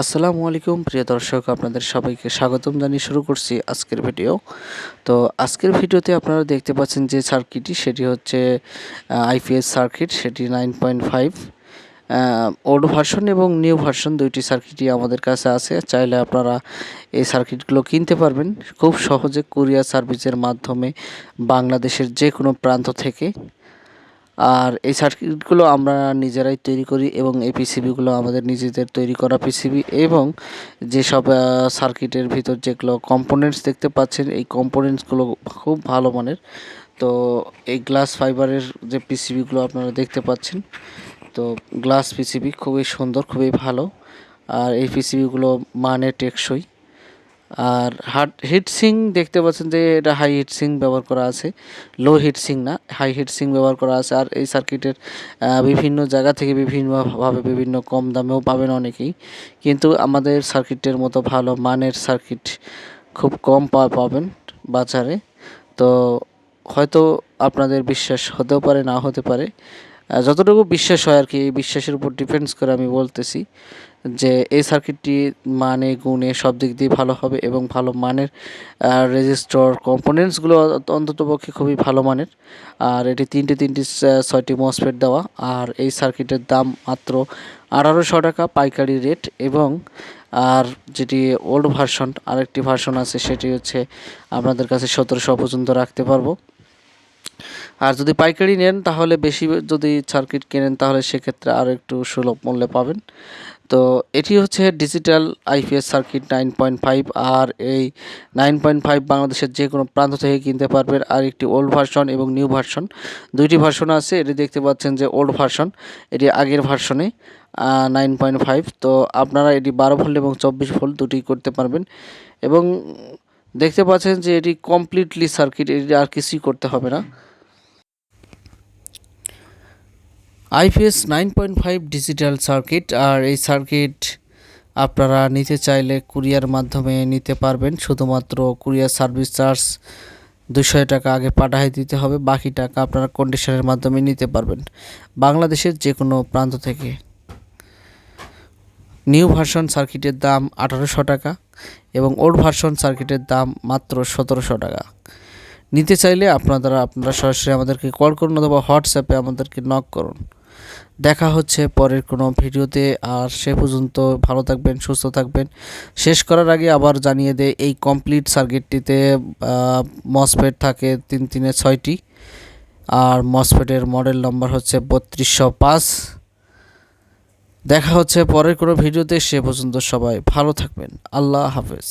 আসসালামু আলাইকুম, প্রিয় দর্শক, আপনাদের সবাইকে স্বাগতম জানিয়ে শুরু করছি আজকের ভিডিও। তো আজকের ভিডিওতে আপনারা দেখতে পাচ্ছেন যে সার্কিটটি, সেটি হচ্ছে আইপিএস সার্কিট, সেটি nine point five old version এবং নিউ ভার্সন দুইটি সার্কিটই আমাদের কাছে আছে। চাইলে আপনারা এই সার্কিটগুলো কিনতে পারবেন খুব সহজে কুরিয়ার সার্ভিসের মাধ্যমে বাংলাদেশের যে কোনো প্রান্ত থেকে। আর এই সার্কিটগুলো আমরা নিজেরাই তৈরি করি এবং এই পিসিবিগুলো আমাদের নিজেদের তৈরি করা পিসিবি এবং যেসব সার্কিটের ভিতর যেগুলো কম্পোনেন্টস দেখতে পাচ্ছেন, এই কম্পোনেন্টসগুলো খুব ভালো মানের। তো এই গ্লাস ফাইবারের যে পিসিবিগুলো আপনারা দেখতে পাচ্ছেন, তো গ্লাস পিসিবি খুবই সুন্দর, খুবই ভালো। আর এই পিসিবিগুলো মানে টেকসই। আর হার্ড হিটসিং দেখতে পাচ্ছেন যে এটা হাই হিটসিং ব্যবহার করা আছে। লো হিটসিং না হাই হিটসিং ব্যবহার করা আছে। আর এই সার্কিটের বিভিন্ন জায়গা থেকে বিভিন্নভাবে বিভিন্ন কম দামেও পাবেন অনেকেই। কিন্তু আমাদের সার্কিটের মতো ভালো মানের সার্কিট খুব কম পাবেন বাজারে। তো হয়তো আপনাদের বিশ্বাস হতেও পারে, না হতে পারে। যতটুকু বিশ্বাস হয় আর কি, এই বিশ্বাসের উপর ডিপেন্ডস করে আমি বলতেছি। যে এই সার্কিটটি মানে গুণে সব দিক দিয়ে ভালো হবে এবং ভালো মানের রেজিস্টর কম্পোনেন্টসগুলো অন্ততপক্ষে খুবই ভালো মানের। আর এটি তিনটে, তিনটি ছয়টি মসফেট দেওয়া। আর এই সার্কিটের দাম মাত্র আঠারোশো টাকা পাইকারি রেট এবং, আর যেটি ওল্ড ভার্সন আরেকটি ভার্সন আছে, সেটি হচ্ছে আপনাদের কাছে সতেরোশো পর্যন্ত রাখতে পারব। আর যদি পাইকারি নেন, তাহলে বেশি যদি সার্কিট কেনেন, তাহলে সেক্ষেত্রে আরও একটু সুলভ মূল্যে পাবেন। তো এটি হচ্ছে digital IPS circuit nine point five আর এই নাইন পয়েন্ট ফাইভ বাংলাদেশের যে কোনো প্রান্ত থেকে কিনতে পারবেন আর একটি ওল্ড ভার্সন এবং নিউ ভার্সন দুইটি ভার্সন আছে, এটি দেখতে পাচ্ছেন যে ওল্ড ভার্সন এটি আগের ভার্সনে নাইন পয়েন্ট ফাইভ তো আপনারা এটি বারো ভোল্ট এবং চব্বিশ ভোল্ট দুটি করতে পারবেন এবং দেখতে পাচ্ছেন যে এটি কমপ্লিটলি সার্কিট এটি আর কিছুই করতে হবে না। IPS nine point five digital circuit আর এই সার্কিট আপনারা নিতে চাইলে কুরিয়ার মাধ্যমে নিতে পারবেন। শুধুমাত্র কুরিয়ার সার্ভিস চার্জ দুশো টাকা আগে পাঠাই দিতে হবে, বাকি টাকা আপনারা কন্ডিশনের মাধ্যমে নিতে পারবেন। বাংলাদেশের যে কোনো প্রান্ত থেকে। নিউ ভার্সন সার্কিটের দাম আঠারোশো টাকা এবং ওল্ড ভার্সন সার্কিটের দাম মাত্র সতেরোশো টাকা। নিতে চাইলে আপনারা আপনারা সরাসরি আমাদেরকে কল করুন অথবা হোয়াটসঅ্যাপে আমাদেরকে নক করুন। দেখা হচ্ছে পরের কোনো ভিডিওতে, আর সে পর্যন্ত ভালো থাকবেন, সুস্থ থাকবেন। শেষ করার আগে আবার জানিয়ে দেয় এই কমপ্লিট সার্কিটটিতে মসফেট থাকে তিন তিনে ছয়টি। আর মসফেটের মডেল নম্বর হচ্ছে বত্রিশশো পাঁচ। দেখা হচ্ছে পরের কোনো ভিডিওতে, সে পর্যন্ত সবাই ভালো থাকবেন। আল্লাহ হাফেজ।